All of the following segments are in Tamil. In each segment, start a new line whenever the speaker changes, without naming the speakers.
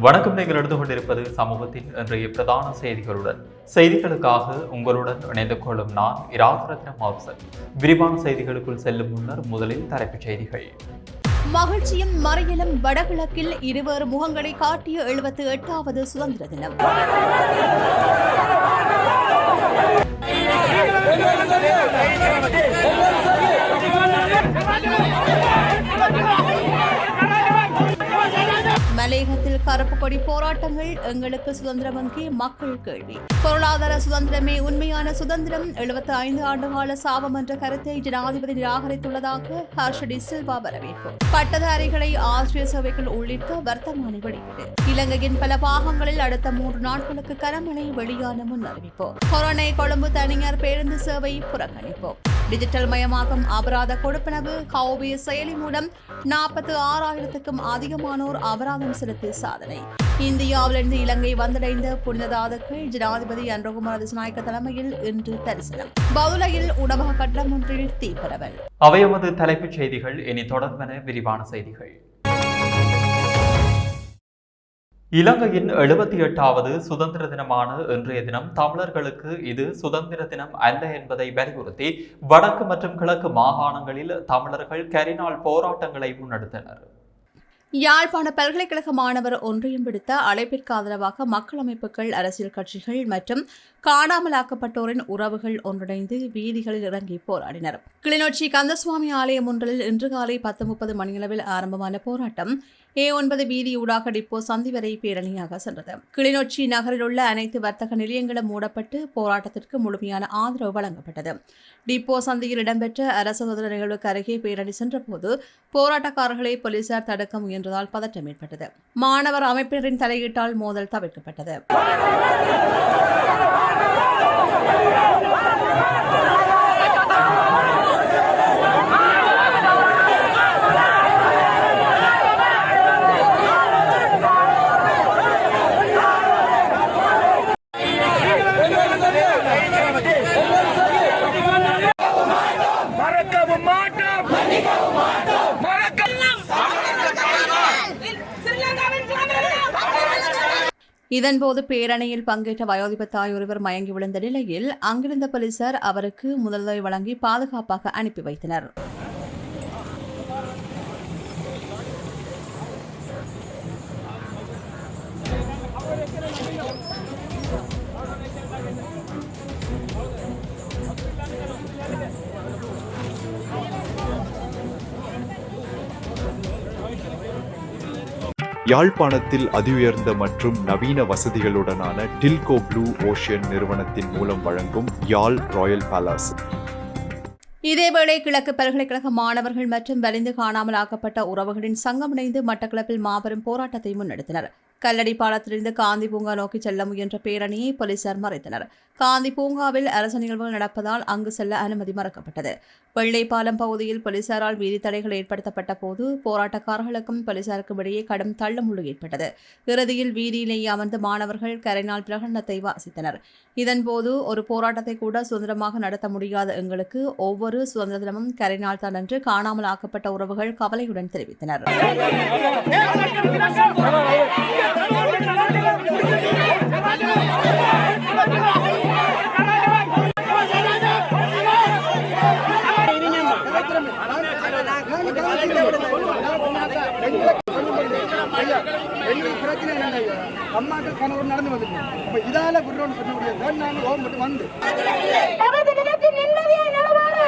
வணக்கம். நீங்கள் எடுத்துக் கொண்டிருப்பது சமூகத்தின் இன்றைய பிரதான செய்திகளுடன். செய்திகளுக்காக உங்களுடன் இணைந்து கொள்ளும் நான் இராசரத்ன மாப்சன் விரிவான செய்திகளுக்குள் செல்லும் முன்னர் முதலில் தலைப்புச் செய்திகள்.
மகிழ்ச்சியும் மறையலும் வடகிழக்கில் இருவர் முகங்களை காட்டிய எழுபத்தி எட்டாவது சுதந்திர தினம். கருப்பு கொடி போராட்டங்கள் எங்களுக்கு சுதந்திரம் அங்கே மக்கள் கேள்வி. பொருளாதார சுதந்திரமே உண்மையான சுதந்திரம். எழுபத்தி ஐந்து ஆண்டுகால சாபம் என்ற கருத்தை ஜனாதிபதி நிராகரித்துள்ளதாக ஹர்ஷடி சில்வா வரவேற்பு. பட்டதாரிகளை ஆசிரியர் சபைகள் உள்ளிட்ட வர்த்தமானி வெளியீடு. இலங்கையின் பல பாகங்களில் அடுத்த மூன்று நாட்களுக்கு கனமழை வெளியான முன் அறிவிப்பு கொரோனை கொழும்பு தனியார் பேருந்து சேவை புறக்கணிப்பு. டிஜிட்டல் மயமாக்கம் அபராத கொடுப்பனவு கௌபி செயலி மூலம் நாற்பத்தி ஆறாயிரத்துக்கும் அதிகமானோர் அபராதம் செலுத்தி சாதனை. இந்தியாவிலிருந்து இலங்கை வந்தடைந்த புனிததாதுக்கள் ஜனாதிபதி அன்றகுமார் திசுநாயக்க தலைமையில் இன்று தரிசனம். பவுலையில் உணவக கட்டடம் ஒன்றில் தீப்பரவல்
அவையமது தலைப்புச் செய்திகள் இனி தொடர்பென விரிவான செய்திகள். இலங்கையின் எழுபத்தி எட்டாவது சுதந்திர தினமான இன்றைய தினம் தமிழர்களுக்கு இது சுதந்திர தினம் அல்ல என்பதை வலியுறுத்தி வடக்கு மற்றும் கிழக்கு மாகாணங்களில் தமிழர்கள் கரிநாள் போராட்டங்களை முன்னெடுத்தனர்.
யாழ்ப்பாண பல்கலைக்கழக மாணவர் ஒன்றியம் விடுத்த அழைப்பிற்கு ஆதரவாக மக்கள் அமைப்புகள் அரசியல் கட்சிகள் மற்றும் காணாமலாக்கப்பட்டோரின் உறவுகள் ஒன்றிணைந்து வீதிகளில் இறங்கி போராடினர். கிளிநொச்சி கந்தசுவாமி ஆலயம் ஒன்றில் இன்று காலை பத்து முப்பது மணியளவில் ஆரம்பமான போராட்டம் ஏ ஒன்பது வீதியூடாக டிப்போ சந்தி வரை பேரணியாக சென்றது. கிளிநொச்சி நகரில் உள்ள அனைத்து வர்த்தக நிலையங்களும் மூடப்பட்டு போராட்டத்திற்கு முழுமையான ஆதரவு வழங்கப்பட்டது. டிப்போ சந்தியில் இடம்பெற்ற அரசு சுதந்திர நிகழ்வுக்கு அருகே பேரணி சென்றபோது போராட்டக்காரர்களை போலீசார் தடுக்க முயன்றதால் பதற்றம் ஏற்பட்டது. மாணவர் அமைப்பினரின் தலையீட்டால் மோதல் தவிர்க்கப்பட்டது. இதன்போது பேரணியில் பங்கேற்ற வயோதிப தாய் ஒருவர் மயங்கி விழுந்த நிலையில் அங்கிருந்த போலீசார் அவருக்கு முதலுதவி வழங்கி பாதுகாப்பாக அனுப்பி வைத்தனர்.
யாழ்ப்பாணத்தில் அதிஉயர்ந்த மற்றும் நவீன வசதிகளுடனான டில்கோ ப்ளூ ஓஷியன் நிறுவனத்தின் மூலம் வழங்கும் யாழ் ராயல் பேலஸ்.
இதேவேளை கிழக்கு பல்கலைக்கழக மாணவர்கள் மற்றும் வலிந்து காணாமல் ஆக்கப்பட்ட உறவுகளின் சங்கம் இணைந்து மட்டக்களப்பில் மாபெரும் போராட்டத்தை முன்னெடுத்தனர். கல்லடி பாலத்திலிருந்து காந்தி பூங்கா நோக்கி செல்ல முயன்ற பேரணியை போலீசார் மறைத்தனர். காந்தி பூங்காவில் அரசு நிகழ்வுகள் நடப்பதால் அங்கு செல்ல அனுமதி மறுக்கப்பட்டது வெள்ளைப்பாலம் பகுதியில் போலீசாரால் வீதி தடைகள் ஏற்படுத்தப்பட்ட போது போராட்டக்காரர்களுக்கும் போலீசாருக்கும் இடையே கடும் தள்ளுமுள்ளு ஏற்பட்டது இறுதியில் வீதியிலேயே அமர்ந்து மாணவர்கள் கரைநாள் பிரகடனத்தை வாசித்தனர் இதன்போது ஒரு போராட்டத்தை கூட சுதந்திரமாக நடத்த முடியாத எங்களுக்கு ஒவ்வொரு சுதந்திர தினமும் கரைநாள் தான் என்று காணாமல் ஆக்கப்பட்ட உறவுகள் கவலையுடன் தெரிவித்தனர்
எங்களுக்கு பிரச்சனை என்னன்னா ஐயா, அம்மாக்கள் கணவர் நடந்து வந்துட்டு அப்ப இதால விடுறோம்னு சொல்ல முடியாது நாங்க கவர்மெண்ட் வந்து.
நமது நிலத்தில் நிம்மதியாய் நடமாட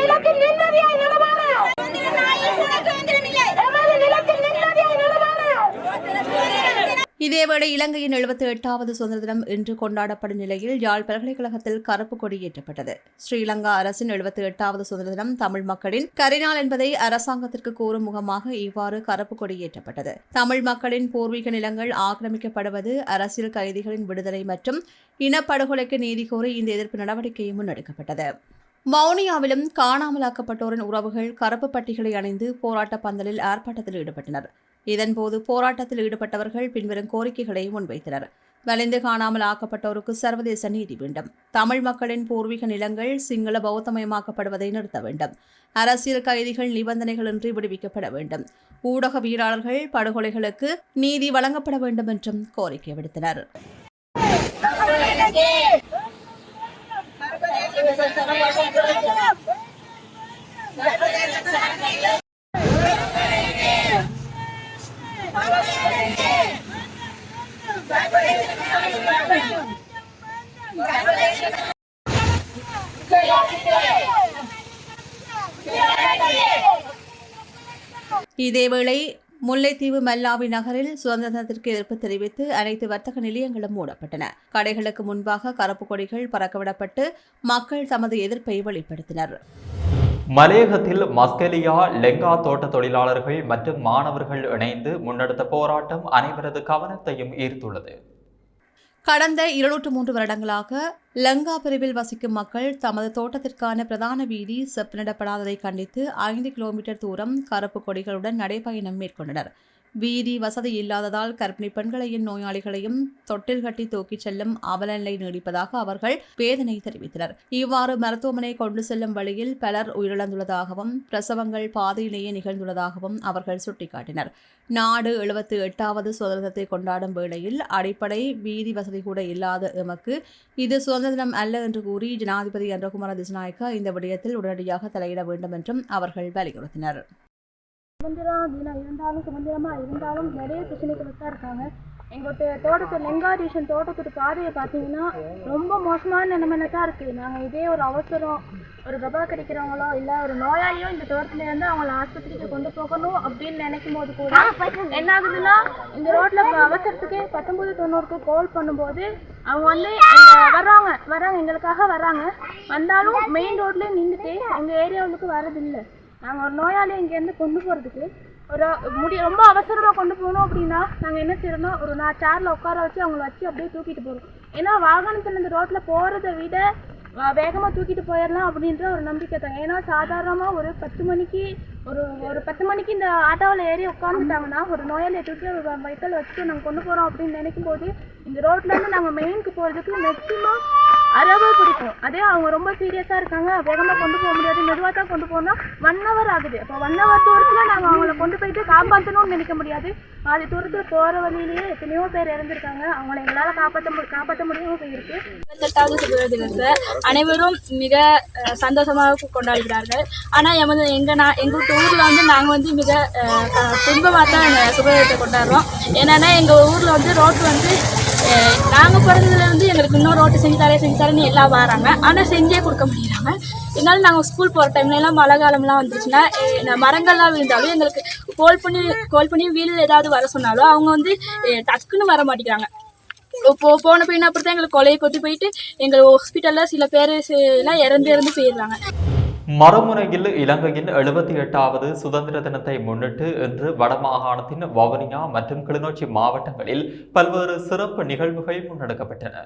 நிலத்தில் நிம்மதியாய் நடமாட நமது நிலத்தில் நிம்மதியாய் நடமாட
இதேவேளை இலங்கையின் எழுபத்தி எட்டாவது சுதந்திர தினம் இன்று கொண்டாடப்படும் நிலையில் யாழ் பல்கலைக்கழகத்தில் கருப்பு கொடி ஏற்றப்பட்டது. ஸ்ரீலங்கா அரசின் எழுபத்தி எட்டாவது சுதந்திர தினம் தமிழ் மக்களின் கரிநாள் என்பதை அரசாங்கத்திற்கு கூறும் முகமாக இவ்வாறு கருப்பு கொடி ஏற்றப்பட்டது. தமிழ் மக்களின் பூர்வீக நிலங்கள் ஆக்கிரமிக்கப்படுவது அரசியல் கைதிகளின் விடுதலை மற்றும் இனப்படுகொலைக்கு நீதி கோரி இந்த எதிர்ப்பு நடவடிக்கையும் முன்னெடுக்கப்பட்டது. வவுனியாவிலும் காணாமலாக்கப்பட்டோரின் உறவுகள் கருப்பு பட்டிகளை அணிந்து போராட்ட பந்தலில் ஆர்ப்பாட்டத்தில் ஈடுபட்டனர். இதன்போது போராட்டத்தில் ஈடுபட்டவர்கள் பின்வரும் கோரிக்கைகளை முன்வைத்தனர். வலிந்து காணாமல் ஆக்கப்பட்டோருக்கு சர்வதேச நீதி வேண்டும். தமிழ் மக்களின் பூர்வீக நிலங்கள் சிங்கள பௌத்தமயமாக்கப்படுவதை நிறுத்த வேண்டும். அரசியல் கைதிகள் நிபந்தனைகளின்றி விடுவிக்கப்பட வேண்டும். ஊடகவியலாளர்கள் படுகொலைகளுக்கு நீதி வழங்கப்பட வேண்டும் என்றும் கோரிக்கை விடுத்தனர். இதேவேளை முல்லைத்தீவு மல்லாவி நகரில் சுதந்திர தினத்திற்கு எதிர்ப்பு தெரிவித்து அனைத்து வர்த்தக நிலையங்களும் மூடப்பட்டன. கடைகளுக்கு முன்பாக கருப்பு கொடிகள் பறக்கவிடப்பட்டு மக்கள் தமது எதிர்ப்பை வெளிப்படுத்தினர்.
மலையகத்தில் மஸ்கெலியா லெங்கா தோட்ட தொழிலாளர்கள் மற்றும் மாணவர்கள் இணைந்து முன்னெடுத்த போராட்டம் அனைவரது கவனத்தையும் ஈர்த்துள்ளது.
கடந்த இருநூற்று மூன்று வருடங்களாக லங்கா பிரிவில் வசிக்கும் மக்கள் தமது தோட்டத்திற்கான பிரதான வீதி செப்பனிடப்படாததை கண்டித்து ஐந்து கிலோமீட்டர் தூரம் கருப்பு கொடிகளுடன் நடைபயணம் மேற்கொண்டனர். வீதி வசதி இல்லாததால் கர்ப்பிணி பெண்களையும் நோயாளிகளையும் தொட்டில் கட்டி தூக்கிச் செல்லும் அவலநிலை நீடிப்பதாக அவர்கள் வேதனை தெரிவித்தனர். இவ்வாறு மருத்துவமனை கொண்டு செல்லும் வழியில் பலர் உயிரிழந்துள்ளதாகவும் பிரசவங்கள் பாதையிலேயே நிகழ்ந்துள்ளதாகவும் அவர்கள் சுட்டிக்காட்டினர். நாடு எழுபத்தி எட்டாவது சுதந்திரத்தை கொண்டாடும் வேளையில் அடிப்படை வீதி வசதி கூட இல்லாத எமக்கு இது சுதந்திர தினம் அல்ல என்று கூறி ஜனாதிபதி அன்றகுமார திசநாயக்க இந்த விடயத்தில் உடனடியாக தலையிட வேண்டும் என்றும் அவர்கள் வலியுறுத்தினர்.
சுதந்திரம் தினம் இருந்தாலும் சுதந்திரமாக இருந்தாலும் நிறைய பிரச்சனைகள் தான் இருக்காங்க. எங்கள்கிட்ட தோட்டத்து லெங்காதீஷன் தோட்டத்தோட பாதையை பார்த்தீங்கன்னா ரொம்ப மோசமான நிலைமையில தான் இருக்குது நாங்கள் இதே ஒரு அவசரம் ஒரு ரபா கிடைக்கிறவங்களோ இல்லை ஒரு நோயாளியோ இந்த தோட்டத்துல இருந்து அவங்கள ஆஸ்பத்திரிக்கு கொண்டு போகணும் அப்படின்னு நினைக்கும் போது கூட என்ன ஆகுதுன்னா இந்த ரோட்ல இப்போ அவசரத்துக்கு பத்தொன்பது தொண்ணூறுக்கு கால் பண்ணும்போது அவங்க வந்து வர்றாங்க வர்றாங்க எங்களுக்காக வர்றாங்க. வந்தாலும் மெயின் ரோட்லேயே நின்றுட்டு எங்கள் ஏரியாவுக்கு வரதில்லை நாங்கள் ஒரு நோயாளியை இங்கேருந்து கொண்டு போகிறதுக்கு ஒரு முடி ரொம்ப அவசரமாக கொண்டு போகணும் அப்படின்னா நாங்கள் என்ன செய்யறோம்னா ஒரு நான் சேரில் உட்கார வச்சு அவங்கள வச்சு அப்படியே தூக்கிட்டு போகிறோம் ஏன்னா வாகனத்தில் இந்த ரோட்டில் போகிறத விட வேகமாக தூக்கிட்டு போயிடலாம் அப்படின்ற ஒரு நம்பிக்கை தாங்க ஏன்னா சாதாரணமாக ஒரு பத்து மணிக்கு ஒரு ஒரு பத்து மணிக்கு இந்த ஆட்டோவில் ஏறி உட்காந்துட்டாங்கன்னா ஒரு நோயாளியை தூக்கி ஒரு வயிற்றில் வச்சுட்டு நாங்கள் கொண்டு போகிறோம் அப்படின்னு நினைக்கும் போது இந்த ரோட்லேருந்து நாங்கள் மெயினுக்கு போகிறதுக்கு மேக்ஸிமம் அறுபது பிடிக்கும். அதே அவங்க ரொம்ப சீரியஸாக இருக்காங்க. வேகமாக கொண்டு போக முடியாது. மெதுவாக தான் கொண்டு போகணும். ஒன் ஹவர் ஆகுது. இப்போ ஒன் ஹவர் தூரத்தில் நாங்கள் அவங்கள கொண்டு போயிட்டு காப்பாற்றணும்னு நினைக்க முடியாது. அது தூரத்தில் போகிற வழியிலேயே எத்தனையோ பேர் இறந்துருக்காங்க. அவங்கள எங்களால் காப்பாற்ற மு காப்பாற்ற முடியாமல் போயிருக்கு.
இருபத்தெட்டாவது சுதந்திர தினத்தை அனைவரும் மிக சந்தோஷமாக கொண்டாடுகிறார்கள். ஆனால் எமது எங்கள் நான் எங்கள் ஊரில் வந்து நாங்கள் வந்து மிக துன்பமாக தான் இந்த சுதந்திரத்தை கொண்டாடுறோம். என்னென்னா எங்கள் ஊரில் வந்து ரோட்டு வந்து நாங்கள் பிறந்ததுலேருந்து எங்களுக்கு இன்னும் ரோட்டு செஞ்சு தரேன் செஞ்சு தரேன்னு எல்லாம் வராங்க. ஆனால் செஞ்சே கொடுக்க முடியலாங்க இதனால நாங்கள் ஸ்கூல் போகிற டைம்லலாம் மழை காலம்லாம் வந்துச்சுன்னா இந்த மரங்கள்லாம் விழுந்தாலும் எங்களுக்கு கோல் பண்ணி கோல் பண்ணி வீல் ஏதாவது வர சொன்னாலும் அவங்க வந்து டக்குன்னு வர மாட்டேங்கிறாங்க. போ போன பையன் அப்படி தான் எங்களுக்கு கொலையை கொத்தி போயிட்டு எங்கள் ஹாஸ்பிட்டலில் சில பேர் எல்லாம் இறந்து இறந்து போயிடுறாங்க.
மறுமுனையில் இலங்கையின் எழுபத்தி எட்டாவது சுதந்திர தினத்தை முன்னிட்டு இன்று வடமாகாணத்தின் வவுனியா மற்றும் கிளிநொச்சி மாவட்டங்களில் பல்வேறு சிறப்பு நிகழ்வுகள் முன்னெடுக்கப்பட்டன.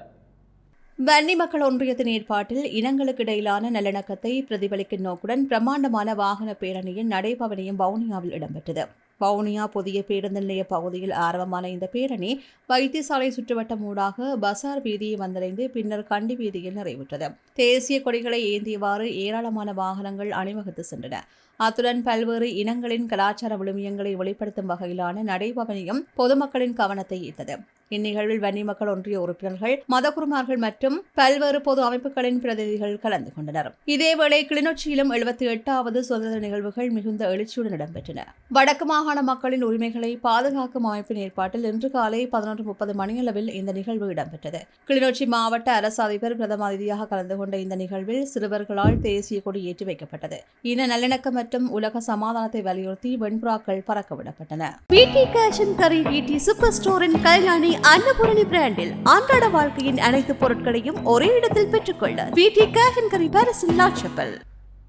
வன்னி மக்கள் ஒன்றியத்தின் ஏற்பாட்டில் இனங்களுக்கு இடையிலான நல்லிணக்கத்தை பிரதிபலிக்கும் நோக்குடன் பிரம்மாண்டமான வாகன பேரணியின் நடைபவனியும் வவுனியாவில் இடம்பெற்றது. வவுனியா புதிய பேருந்து நிலைய பகுதியில் ஆரம்பமான இந்த பேரணி வைத்தியசாலை சுற்றுவட்டம் ஊடாக பசார் வீதியை வந்தடைந்து பின்னர் கண்டி வீதியில் நிறைவுற்றது. தேசிய கொடிகளை ஏந்தியவாறு ஏராளமான வாகனங்கள் அணிவகுத்து சென்றன. அத்துடன் பல்வேறு இனங்களின் கலாச்சார விழுமியங்களை வெளிப்படுத்தும் வகையிலான நடைபவனியும் பொதுமக்களின் கவனத்தை ஈர்த்தது. இந்நிகழ்வில் வன்னி மக்கள் ஒன்றிய உறுப்பினர்கள் மதகுருமார்கள் மற்றும் பல்வேறு பொது அமைப்புகளின் பிரதிநிதிகள் கலந்து கொண்டனர். இதேவேளை கிளிநொச்சியிலும் எழுபத்தி எட்டாவது சுதந்திர நிகழ்வுகள் மிகுந்த எழுச்சியுடன் இடம்பெற்றன. வடக்கு மாகாண மக்களின் உரிமைகளை பாதுகாக்கும் அமைப்பின் ஏற்பாட்டில் இன்று காலை பதினொன்று முப்பது மணியளவில் இந்த நிகழ்வு இடம்பெற்றது. கிளிநொச்சி மாவட்ட அரசு அதிபர் பிரதம அதிதியாக கலந்து கொண்ட இந்த நிகழ்வில் சிறுவர்களால் தேசிய கொடி ஏற்றி வைக்கப்பட்டது. இன நல்லிணக்கம் மற்றும் உலக சமாதானத்தை வலியுறுத்தி வெண்புறாக்கள் பறக்கவிடப்பட்டன கல்யாணி அன்னபூரணி பிராண்டில் அன்றாட வாழ்க்கையின் அனைத்து பொருட்களையும் ஒரே இடத்தில் பெற்றுக்கொள்ள கரி லாட்சப்பல்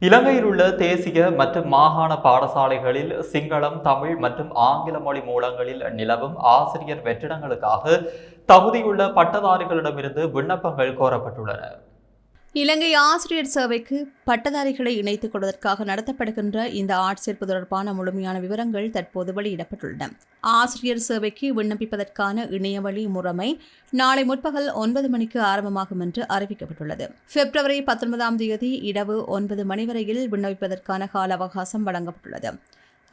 இலங்கையில் உள்ள தேசிய மற்றும் மாகாண பாடசாலைகளில் சிங்களம் தமிழ் மற்றும் ஆங்கில மொழி மூலங்களில் நிலவும் ஆசிரியர் வெற்றிடங்களுக்காக தகுதியுள்ள பட்டதாரிகளிடமிருந்து விண்ணப்பங்கள் கோரப்பட்டுள்ளன.
இலங்கை ஆசிரியர் சேவைக்கு பட்டதாரிகளை இணைத்துக் கொள்வதற்காக நடத்தப்படுகின்ற இந்த ஆட்சேர்ப்பு தொடர்பான முழுமையான விவரங்கள் தற்போது வெளியிடப்பட்டுள்ளன. ஆசிரியர் சேவைக்கு விண்ணப்பிப்பதற்கான இணையவழி முறைமை நாளை முற்பகல் ஒன்பது மணிக்கு ஆரம்பமாகும் என்று அறிவிக்கப்பட்டுள்ளது. பிப்ரவரி பத்தொன்பதாம் தேதி இரவு ஒன்பது மணி வரையில் விண்ணப்பிப்பதற்கான கால அவகாசம் வழங்கப்பட்டுள்ளது.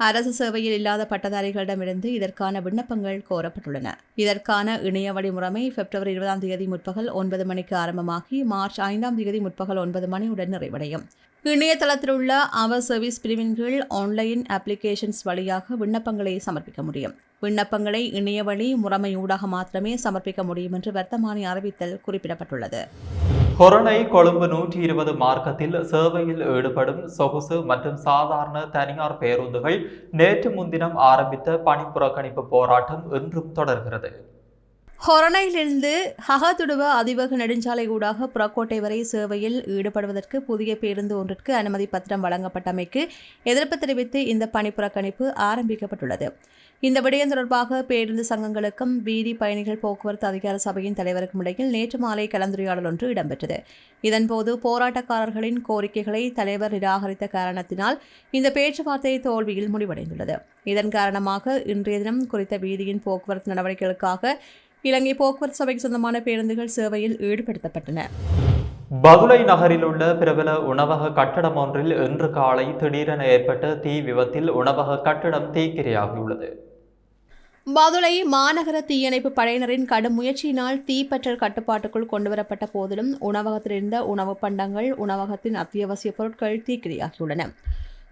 அரசு சேவையில் இல்லாத பட்டதாரிகளிடமிருந்து இதற்கான விண்ணப்பங்கள் கோரப்பட்டுள்ளன. இதற்கான இணைய வழி பிப்ரவரி இருபதாம் தேதி முற்பகல் ஒன்பது மணிக்கு ஆரம்பமாகி மார்ச் ஐந்தாம் தேதி முற்பகல் ஒன்பது மணியுடன் நிறைவடையும். இணையதளத்தில் உள்ள அவர் சர்வீஸ் பிரிவின் கீழ் ஆன்லைன் அப்ளிகேஷன்ஸ் வழியாக விண்ணப்பங்களை சமர்ப்பிக்க முடியும். விண்ணப்பங்களை இணைய வழி முறைமையூடாக மாத்திரமே சமர்ப்பிக்க முடியும் என்று வர்த்தமானி அறிவித்தல் குறிப்பிடப்பட்டுள்ளது.
கொரோனை கொழும்பு நூற்றி இருபது மார்க்கத்தில் சேவையில் ஈடுபடும் சொகுசு மற்றும் சாதாரண தனியார் பேருந்துகள் நேற்று முன்தினம் ஆரம்பித்த பணி புறக்கணிப்பு போராட்டம் இன்றும் தொடர்கிறது.
ஹொரணையிலிருந்து ஹகதுடுவ அதிவேக நெடுஞ்சாலை ஊடாக புறக்கோட்டை வரை சேவையில் ஈடுபடுவதற்கு புதிய பேருந்து ஒன்றிற்கு அனுமதி பத்திரம் வழங்கப்பட்டமைக்கு எதிர்ப்பு தெரிவித்து இந்த பணி புறக்கணிப்பு ஆரம்பிக்கப்பட்டுள்ளது. இந்த விடயம் தொடர்பாக பேருந்து சங்கங்களுக்கும் வீதி பயணிகள் போக்குவரத்து அதிகார சபையின் தலைவருக்கும் இடையில் நேற்று மாலை கலந்துரையாடல் ஒன்று இடம்பெற்றது. இதன்போது போராட்டக்காரர்களின் கோரிக்கைகளை தலைவர் நிராகரித்த காரணத்தினால் இந்த பேச்சுவார்த்தை தோல்வியில் முடிவடைந்துள்ளது. இதன் காரணமாக இன்றைய தினம் குறித்த வீதியின் போக்குவரத்து நடவடிக்கைகளுக்காக இலங்கை போக்குவரத்து சபைக்கு சொந்தமான பேருந்துகள் சேவையில் ஈடுபடுத்தப்பட்டன.
பதுளை நகரில் உள்ள பிரபல உணவக கட்டடம் ஒன்றில் இன்று காலை திடீரென ஏற்பட்ட தீ விபத்தில் உணவக கட்டடம் தீக்கிரையாகியுள்ளது.
பதுளை மாநகர தீயணைப்பு படையினரின் கடும் முயற்சியினால் தீப்பற்றல் கட்டுப்பாட்டுக்குள் கொண்டுவரப்பட்ட போதிலும் உணவகத்தில் இருந்த உணவுப் பண்டங்கள் உணவகத்தின் அத்தியாவசிய பொருட்கள் தீக்கிரையாகியுள்ளன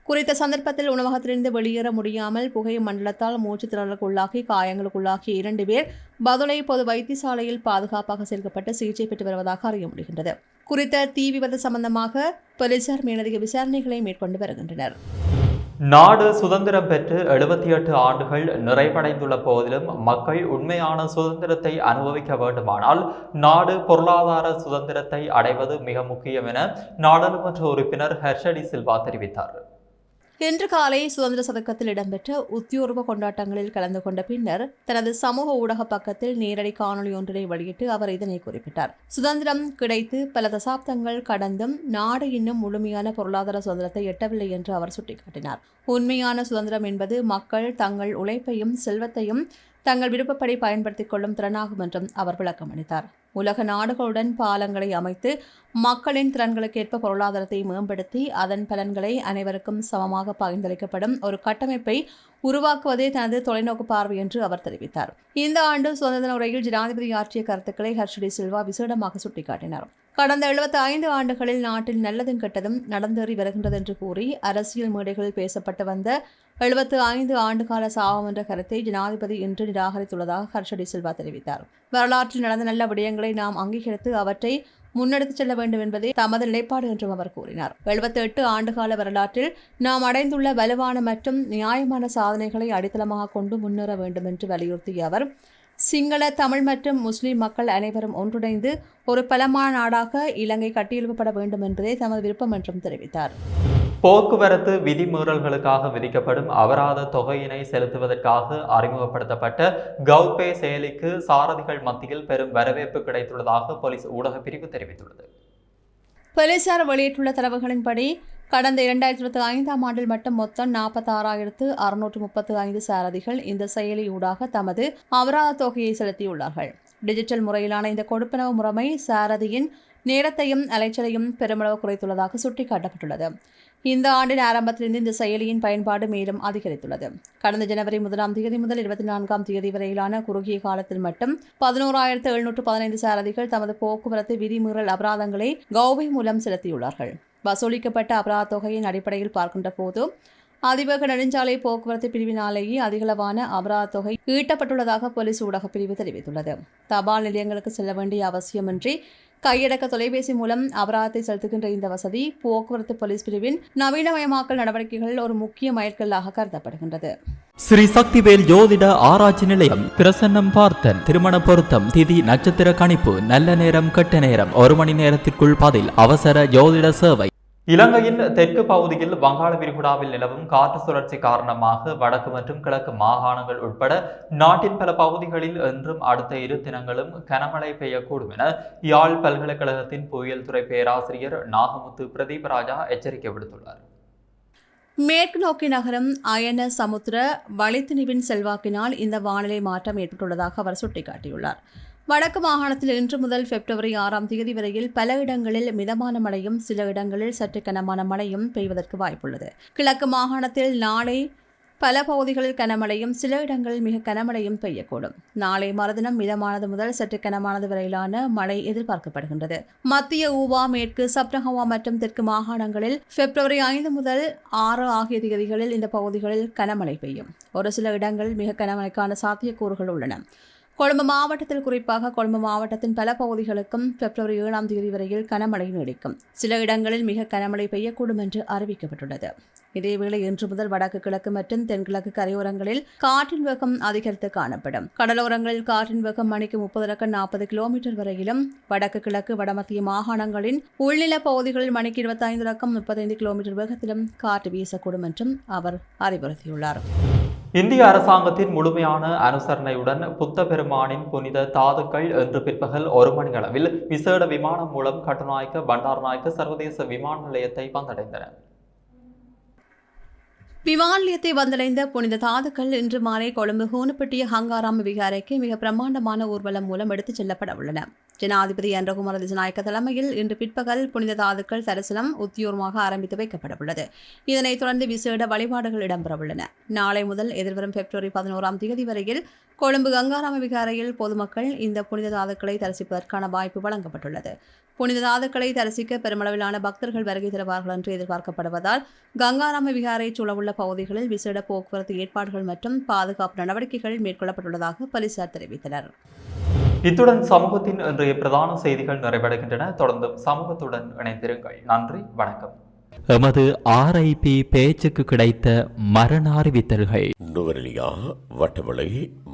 குறித்த சந்தர்ப்பத்தில் உணவகத்திலிருந்து வெளியேற முடியாமல் புகை மண்டலத்தால் மூச்சு திணறலுக்குள்ளாகி காயங்களுக்குள்ளாகிய இரண்டு பேர் பதுளை பொது வைத்தியசாலையில் பாதுகாப்பாக சேர்க்கப்பட்டு சிகிச்சை பெற்று வருவதாக அறிய முடிகின்றது. குறித்த தீ விபத்து சம்பந்தமாக போலீசார் மேலதிக விசாரணைகளை மேற்கொண்டு வருகின்றனர்.
நாடு சுதந்திரம் பெற்று எழுபத்தி எட்டு ஆண்டுகள் நிறைவடைந்துள்ள போதிலும் மக்கள் உண்மையான சுதந்திரத்தை அனுபவிக்க வேண்டுமானால் நாடு பொருளாதார சுதந்திரத்தை அடைவது மிக முக்கியம் என நாடாளுமன்ற உறுப்பினர் ஹர்ஷடி சில்வா தெரிவித்தார்.
இன்று காலை சுதந்திர சதக்கத்தில் இடம்பெற்ற உத்தியோர்வ கொண்டாட்டங்களில் கலந்து கொண்ட பின்னர் தனது சமூக ஊடக பக்கத்தில் நேரடி காணொளி ஒன்றினை வெளியிட்டு அவர் இதனை குறிப்பிட்டார். சுதந்திரம் கிடைத்து பல தசாப்தங்கள் கடந்தும் நாடு இன்னும் முழுமையான பொருளாதார சுதந்திரத்தை எட்டவில்லை என்று அவர் சுட்டிக்காட்டினார். உண்மையான சுதந்திரம் என்பது மக்கள் தங்கள் உழைப்பையும் செல்வத்தையும் தங்கள் விருப்பப்படி பயன்படுத்திக் கொள்ளும் திறனாகும் என்றும் அவர் விளக்கமளித்தார் உலக நாடுகளுடன் பாலங்களை அமைத்து மக்களின் திறன்களுக்கேற்ப பொருளாதாரத்தை மேம்படுத்தி அதன் பலன்களை அனைவருக்கும் சமமாக பகிர்ந்தளிக்கப்படும் ஒரு கட்டமைப்பை உருவாக்குவதே தனது தொலைநோக்கு பார்வை என்று அவர் தெரிவித்தார். இந்த ஆண்டு சுதந்திர உரையில் ஜனாதிபதி ஆற்றிய கருத்துக்களை ஹர்ஷடி சில்வா விசேடமாக சுட்டிக்காட்டினார். கடந்த 75 ஐந்து ஆண்டுகளில் நாட்டில் நல்லதும் கெட்டதும் நடந்தேறி வருகின்றது என்று கூறி அரசியல் மேடைகளில் பேசப்பட்டு வந்த எழுபத்து ஐந்து ஆண்டுகால சாபம் என்ற கருத்தை ஜனாதிபதி இன்று நிராகரித்துள்ளதாக ஹர்ஷடி சில்வா தெரிவித்தார். வரலாற்றில் நடந்த நல்ல விடயங்களை நாம் அங்கீகரித்து அவற்றை முன்னெடுத்துச் செல்ல வேண்டும் என்பதே தமது நிலைப்பாடு என்றும் அவர் கூறினார். 78 எட்டு ஆண்டுகால வரலாற்றில் நாம் அடைந்துள்ள வலுவான மற்றும் நியாயமான சாதனைகளை அடித்தளமாக கொண்டு முன்னேற வேண்டும் என்று வலியுறுத்திய அவர் சிங்கள தமிழ் மற்றும் முஸ்லிம் மக்கள் அனைவரும் ஒன்றிணைந்து ஒரு பலமான நாடாக இலங்கை கட்டியெழுப்பப்பட வேண்டும் என்பதே தமது விருப்பம் என்றும் தெரிவித்தார்.
போக்குவரத்து விதிமீறல்களுக்காக விதிக்கப்படும் அபராத தொகையினை செலுத்துவதற்காக அறிமுகப்படுத்தப்பட்ட கௌபே செயலிக்கு சாரதிகள் மத்தியில் பெரும் வரவேற்பு கிடைத்துள்ளதாக போலீஸ் ஊடகப் பிரிவு தெரிவித்துள்ளது.
போலீசார் வெளியிட்டுள்ள தரவுகளின்படி கடந்த இரண்டாயிரத்தி இருபத்தி ஐந்தாம் ஆண்டில் மட்டும் மொத்தம் நாற்பத்தாறாயிரத்து அறுநூற்று முப்பத்து ஐந்து சாரதிகள் இந்த செயலி ஊடாக தமது அபராத தொகையை செலுத்தியுள்ளார்கள். டிஜிட்டல் முறையிலான இந்த கொடுப்பனவு முறைமை சாரதியின் நேரத்தையும் அலைச்சலையும் பெருமளவு குறைத்துள்ளதாக சுட்டிக்காட்டப்பட்டுள்ளது. இந்த ஆண்டின் ஆரம்பத்திலிருந்து இந்த செயலியின் பயன்பாடு மேலும் அதிகரித்துள்ளது. கடந்த ஜனவரி முதலாம் தேதி முதல் இருபத்தி நான்காம் தேதி வரையிலான குறுகிய காலத்தில் மட்டும் பதினோராயிரத்து எழுநூற்று பதினைந்து சாரதிகள் தமது போக்குவரத்து விதிமீறல் அபராதங்களை கௌவை மூலம் செலுத்தியுள்ளார்கள். வசூலிக்கப்பட்ட அபராத தொகையின் அடிப்படையில் பார்க்கின்ற போது அதிவேக நெடுஞ்சாலை போக்குவரத்து பிரிவினாலேயே அதிகளவான அபராத தொகை ஈட்டப்பட்டுள்ளதாக போலீஸ் ஊடகப் பிரிவு தெரிவித்துள்ளது. தபால் நிலையங்களுக்கு செல்ல வேண்டிய அவசியமின்றி கையடக்க தொலைபேசி மூலம் அபராதத்தை செலுத்துகின்ற இந்த வசதி போக்குவரத்து போலீஸ் பிரிவின் நவீனமயமாக்கல் நடவடிக்கைகளில் ஒரு முக்கிய மைல்கல்லாக கருதப்படுகின்றது.
ஸ்ரீ சக்திவேல் ஜோதிட ஆராய்ச்சி நிலையம் பிரசன்னம் பார்த்தன். திருமண பொருத்தம் திதி நட்சத்திர கணிப்பு நல்ல நேரம் கெட்ட நேரம் ஒரு மணி நேரத்திற்குள் பதில் அவசர ஜோதிட சேவை. இலங்கையின் தெற்கு பகுதியில் வங்காள விரிகுடாவில் நிலவும் காற்று சுழற்சி காரணமாக வடக்கு மற்றும் கிழக்கு மாகாணங்கள் உட்பட நாட்டின் பல பகுதிகளில் இன்றும் அடுத்த இரு தினங்களும் கனமழை பெய்யக்கூடும் என யாழ் பல்கலைக்கழகத்தின் புயல் துறை பேராசிரியர் நாகமுத்து பிரதீபராஜா எச்சரிக்கை விடுத்துள்ளார்.
மேற்கு நோக்கி நகரம் அயன சமுத்திர வளைத்துணிவின் செல்வாக்கினால் இந்த வானிலை மாற்றம் ஏற்பட்டுள்ளதாக அவர் சுட்டிக்காட்டியுள்ளார். வடக்கு மாகாணத்தில் இன்று முதல் பிப்ரவரி ஆறாம் தேதி வரையில் பல இடங்களில் மிதமான மழையும் சில இடங்களில் சற்று கனமான மழையும் பெய்வதற்கு வாய்ப்புள்ளது. கிழக்கு மாகாணத்தில் நாளை பல பகுதிகளில் கனமழையும் சில இடங்களில் மிக கனமழையும் பெய்யக்கூடும். நாளை மறுதினம் மிதமானது முதல் சற்று கனமானது வரையிலான மழை எதிர்பார்க்கப்படுகின்றது. மத்திய ஊவா மேற்கு சப்ரஹவா மற்றும் தெற்கு மாகாணங்களில் பிப்ரவரி ஐந்து முதல் ஆறு ஆகிய தேதிகளில் இந்த பகுதிகளில் கனமழை பெய்யும். ஒரு சில இடங்களில் மிக கனமழைக்கான சாத்தியக்கூறுகள் உள்ளன. கொழும்பு மாவட்டத்தில் குறிப்பாக கொழும்பு மாவட்டத்தின் பல பகுதிகளுக்கும் பிப்ரவரி ஏழாம் தேதி வரையில் கனமழை நீடிக்கும். சில இடங்களில் மிக கனமழை பெய்யக்கூடும் என்று அறிவிக்கப்பட்டுள்ளது. இதேவேளை இன்று முதல் வடக்கு கிழக்கு மற்றும் தென்கிழக்கு கரையோரங்களில் காற்றின் வேகம் அதிகரித்து காணப்படும். கடலோரங்களில் காற்றின் வேகம் மணிக்கு முப்பது நாற்பது கிலோமீட்டர் வரையிலும் வடக்கு கிழக்கு வடமத்திய மாகாணங்களின் உள்நில பகுதிகளில் மணிக்கு இருபத்தைந்து ரக்கம் முப்பத்தைந்து கிலோமீட்டர் வேகத்திலும் காற்று வீசக்கூடும் என்றும் அவர் அறிவுறுத்தியுள்ளார்.
இந்திய அரசாங்கத்தின் முழுமையான அனுசரணையுடன் புத்த பெருமானின் புனித தாதுக்கள் இன்று பிற்பகல் ஒரு மணி அளவில் விசேட விமானம் மூலம் கட்டுநாயக்க பண்டார்நாயக்க சர்வதேச விமான நிலையத்தை வந்தடைந்தன.
விமானியத்தை வந்தடைந்த புனித தாதுக்கள் இன்று மாலை கொழும்பு ஹூனப்பட்டிய ஹங்காராம விகாரைக்கு மிக பிரம்மாண்டமான ஊர்வலம் மூலம் எடுத்துச் செல்லப்பட உள்ளன. ஜனாதிபதி அன்றகுமார திசநாயக்க தலைமையில் இன்று பிற்பகல் புனித தாதுக்கள் தரிசனம் உத்தியோகமாக ஆரம்பித்து வைக்கப்பட உள்ளது. இதனைத் தொடர்ந்து விசேட வழிபாடுகள் இடம்பெறவுள்ளன நாளை முதல் எதிர்வரும் பிப்ரவரி பதினோராம் தேதி வரையில் கொழும்பு கங்காராம விகாரையில் பொதுமக்கள் இந்த புனித தாதுக்களை தரிசிப்பதற்கான வாய்ப்பு வழங்கப்பட்டுள்ளது. புனித தாதுக்களை தரிசிக்க பெருமளவிலான பக்தர்கள் வருகை தருவார்கள் என்று எதிர்பார்க்கப்படுவதால் கங்காராம விகாரை சூழவுள்ள பகுதிகளில் விசேட போக்குவரத்து ஏற்பாடுகள் மற்றும் பாதுகாப்பு நடவடிக்கைகள் மேற்கொள்ளப்பட்டுள்ளதாக போலீசார் தெரிவித்தனர்.
இத்துடன் சமூகத்தின் இன்றைய பிரதான செய்திகள் நிறைவடைகின்றன. தொடர்ந்தும் சமூகத்துடன் இணைந்திருங்கள். நன்றி வணக்கம்.
எமது ஆர்ஐபி பேச்சுக்கு கிடைத்த மரண அறிவித்தல்கள்
நுவரெலியா வட்டமலை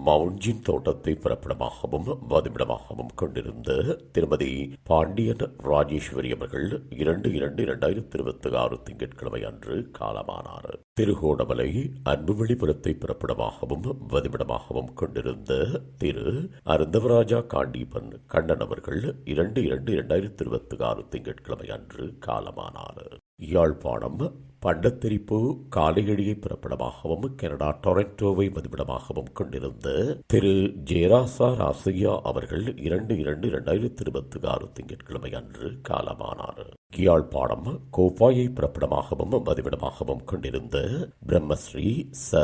மவுஞ்சின் தோட்டத்தை பிறப்பிடமாகவும் வதிவிடமாகவும் கொண்டிருந்த திருமதி பாண்டியன் ராஜேஸ்வரி அவர்கள் இரண்டு இரண்டு இரண்டாயிரத்தி இருபத்தி ஆறு திங்கட்கிழமை அன்று காலமானார். திருகோணமலை அன்புவெளிபுரத்தை பிறப்பிடமாகவும் வதிவிடமாகவும் கொண்டிருந்த திரு அருந்தவராஜா காண்டீபன் கண்ணன் அவர்கள் இரண்டு இரண்டு இரண்டாயிரத்தி இருபத்தி ஆறு திங்கட்கிழமை அன்று காலமானார். யாழ்ப்பாணம் பண்டத்தெரிப்பு காலையடியை பிறப்பிடமாகவும் கனடா டொரண்டோவை மதிப்பிடமாகவும் கொண்டிருந்த திரு. ஜெயராசா ராசையா அவர்கள் இரண்டு இரண்டு இரண்டாயிரத்தி இருபத்தி ஆறு திங்கட்கிழமை அன்று காலமானார். யாழ்ப்பாணம் கோப்பாயை பிறப்பிடமாகவும் மதிப்பிடமாகவும் கொண்டிருந்த பிரம்மஸ்ரீ ச.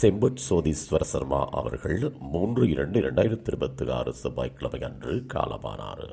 செம்பட் சோதீஸ்வர சர்மா அவர்கள் மூன்று இரண்டு இரண்டாயிரத்தி இருபத்தி ஆறு செவ்வாய்க்கிழமை அன்று காலமானார்.